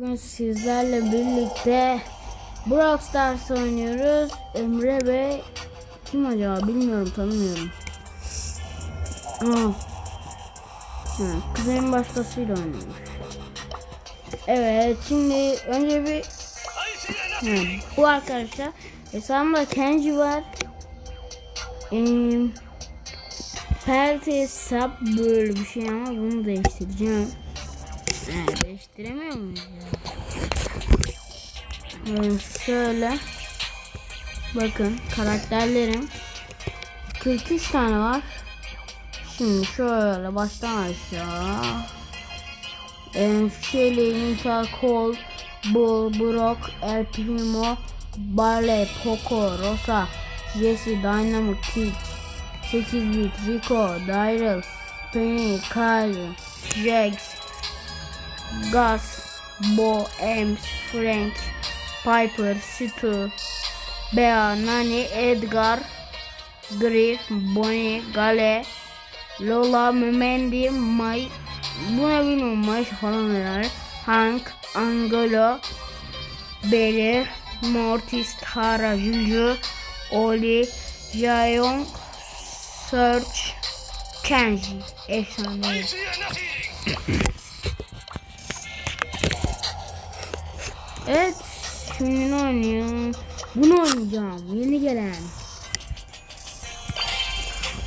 Bugün sizlerle birlikte Brawl Stars oynuyoruz. Emre Bey kim acaba bilmiyorum tanımıyorum. Aa. Ha, kuzenim başkasıyla oynuyormuş. Evet şimdi önce bir ha, bu arkadaşlar hesabımda Kenji var. Ee, Perte hesap böyle bir şey ama bunu değiştireceğim. Değiştiremiyor muyuz ya? Ee, şöyle. Bakın karakterlerim 43 tane var. Şimdi şöyle baştan aşağı. Ee, Shelly, Nita, Cole, Bull, Brock, El Primo, Barley, Poco, Rosa, Jesse, Dynamo, Kid, 8 bit, Rico, Daryl, Penny, Kyle, Jax, Gus, Bo, Ems, Frank, Piper, Stu, Bea, Nani, Edgar, Griff, Bonnie, Gale, Lola, Mandy, May, bu ne bilmiyorum May falan herhalde. Hank, Angelo, Belly, Mortis, Tara, Juju, Oli, Jaeyoung, Search, Kenji. Efsane. Evet. Şimdi ne oynuyorum? Bunu oynayacağım. Yeni gelen.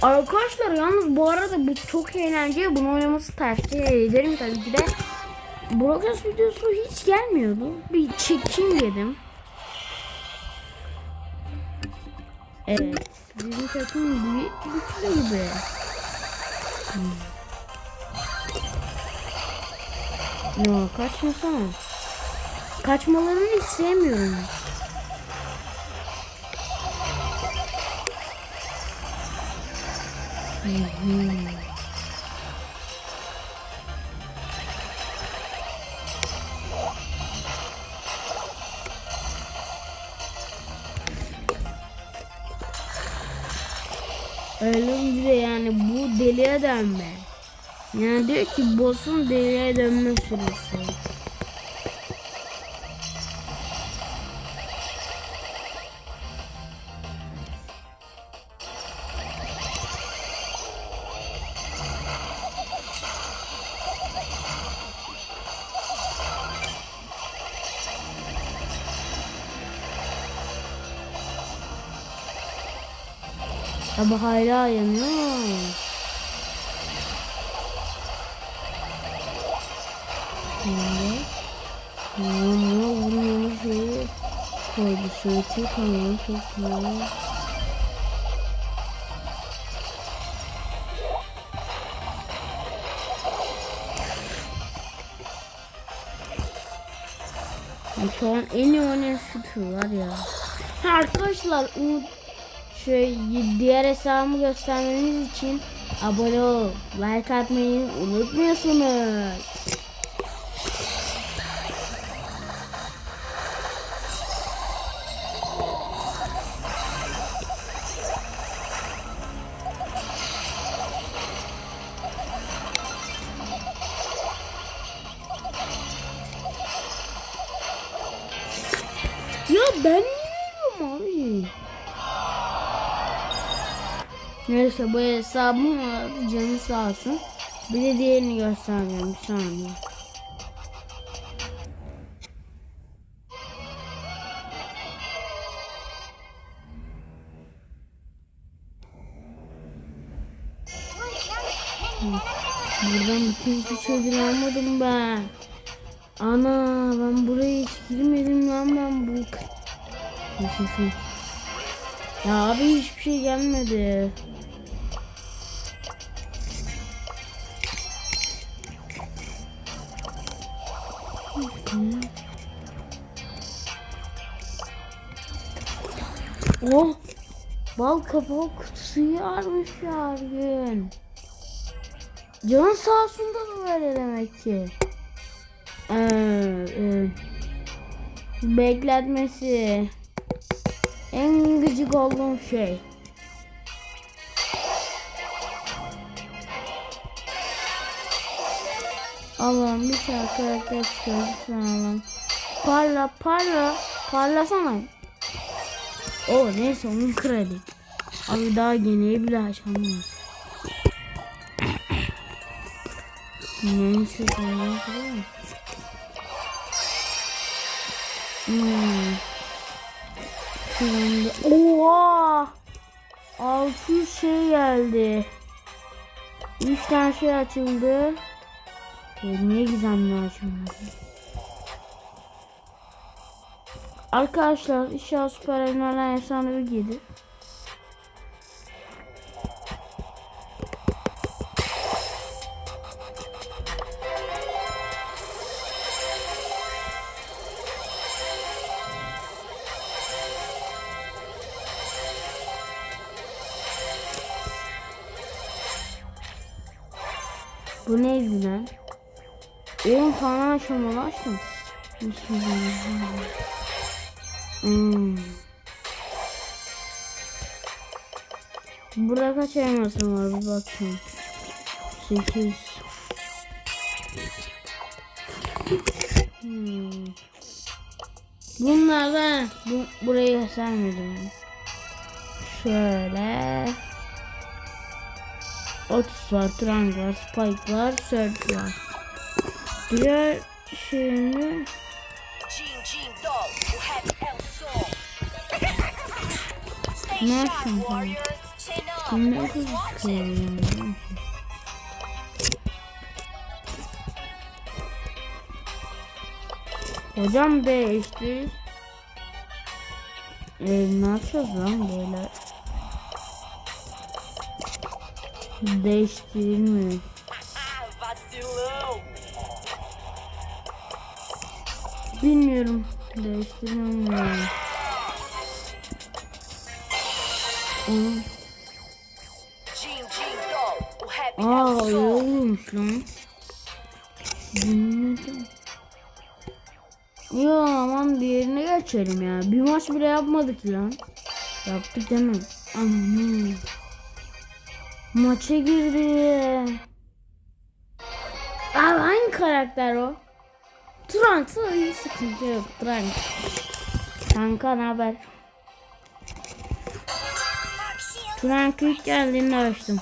Arkadaşlar yalnız bu arada bu çok eğlenceli. Bunu oynaması tavsiye ederim tabii ki de. Broadcast videosu hiç gelmiyordu. Bir çekeyim dedim. Evet. Bizim takım güçlü gibi. Hmm. Ya kaçmasana. Kaçmalarını hiç sevmiyorum. Öyle bir yani bu deliye dönme. Yani diyor ki boss'un deliye dönme süresi. Ama hala yanıyor. Şimdi Vurma vurma şeyi koydu tamam çok iyi. Şu an en iyi oynayan şutu var ya. Arkadaşlar umut şey diğer hesabımı göstermeniz için abone ol, like atmayı unutmuyorsunuz. Ya ben Neyse bu hesabım canı sağ olsun. Bir de diğerini göstereceğim bir saniye. Buradan bütün güçleri almadım ben. Ana ben buraya hiç girmedim lan ben bu. Yaşasın. Ya abi hiçbir şey gelmedi. Oh! Bal kapağı kutusu yarmış ya gün. Can sağ olsun da böyle demek ki. Ee, e, bekletmesi. En gıcık olduğum şey. Allah'ım bir şarkı karakter çıkıyor lütfen Allah'ım. Parla parla. Parlasana. O neyse onun kredi. Abi daha yeniye bile açamaz. Neyse sonra kırıyor. Hmm. Şuranda. Oha! 600 şey geldi. 3 tane şey açıldı. E, niye gizemli açılmadı? Arkadaşlar inşallah süper elmalar efsanevi gelir. Neydi lan? 10 tane aşamalı açtım. Hmm. Burada kaç elmasım var bir bakayım. 8 hmm. Bunlardan bu, burayı göstermedim. Şöyle 30 var, Trang var, Spike var, Surge var. Diğer şeyini Ne yapayım warrior. Chin up. ne Who's kadar watching? çıkıyor Hocam değişti. Ee, ne yapacağız lan böyle? Değiştirilmiyor. Bilmiyorum. Değiştirilmiyor. Have Aa oluyormuş lan. Dinledim. Ya aman diğerine geçelim ya. Bir maç bile yapmadık lan. Yaptık değil mi? Aman. Maça girdi. Abi hangi karakter o? Trunks iyi sıkıntı yok. Trunks. Kanka ne haber? Trunks ilk geldiğinde açtım.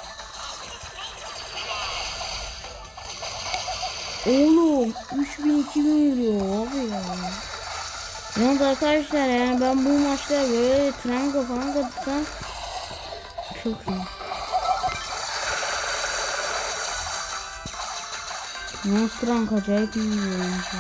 Oğlum 3000 2000 vuruyor abi ya. Evet arkadaşlar yani ben bu maçta böyle trango falan katırsam çok iyi. Monstran acayip iyi bir oyuncu.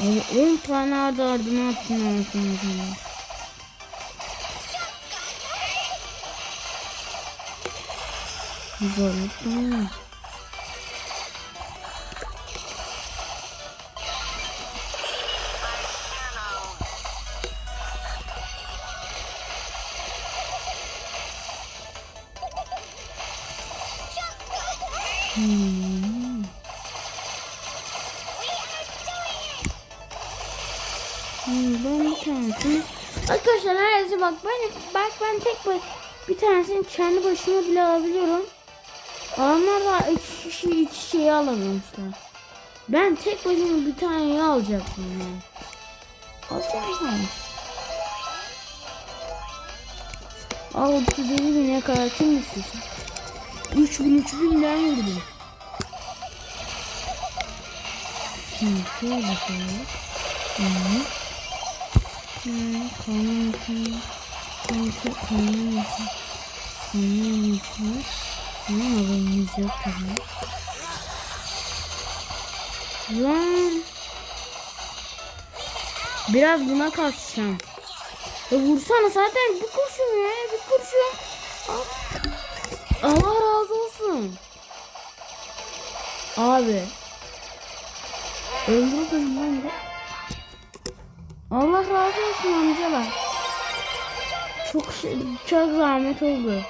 Abi 10 tane ardı ardına attım anasını satayım. Zorluk Hmm. Hmm, ben bir tanesini... Arkadaşlar neredeyse bak ben bak ben tek baş, bir tanesini kendi başıma bile alabiliyorum. Adamlar da iki kişi iki şeyi alamıyormuşlar. Ben tek başıma bir taneyi alacaktım yani. Alsana Al 37 bine kadar kim istiyorsun? 3000 3000'den yürüdüm. Şimdi şöyle bakalım. Evet. Hmm, kanun için. Kanun kanun için. Kanun için. Ne haberimiz yok tabii. Lan. Biraz buna kaçacağım. Ya vursana zaten bir kurşun ya bir kurşun. Al- Allah razı olsun. Abi. Öldürdüm ben de. Allah razı olsun amcalar. Çok şey, çok zahmet oldu.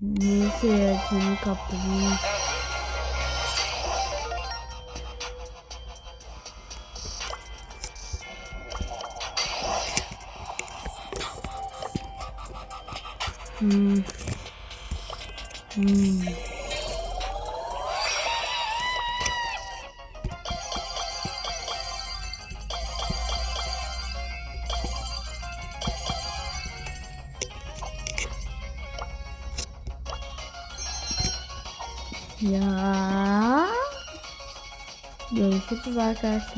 Neyse canım kaptırdım. Hmm. Hmm. Ya. Görüşürüz arkadaşlar.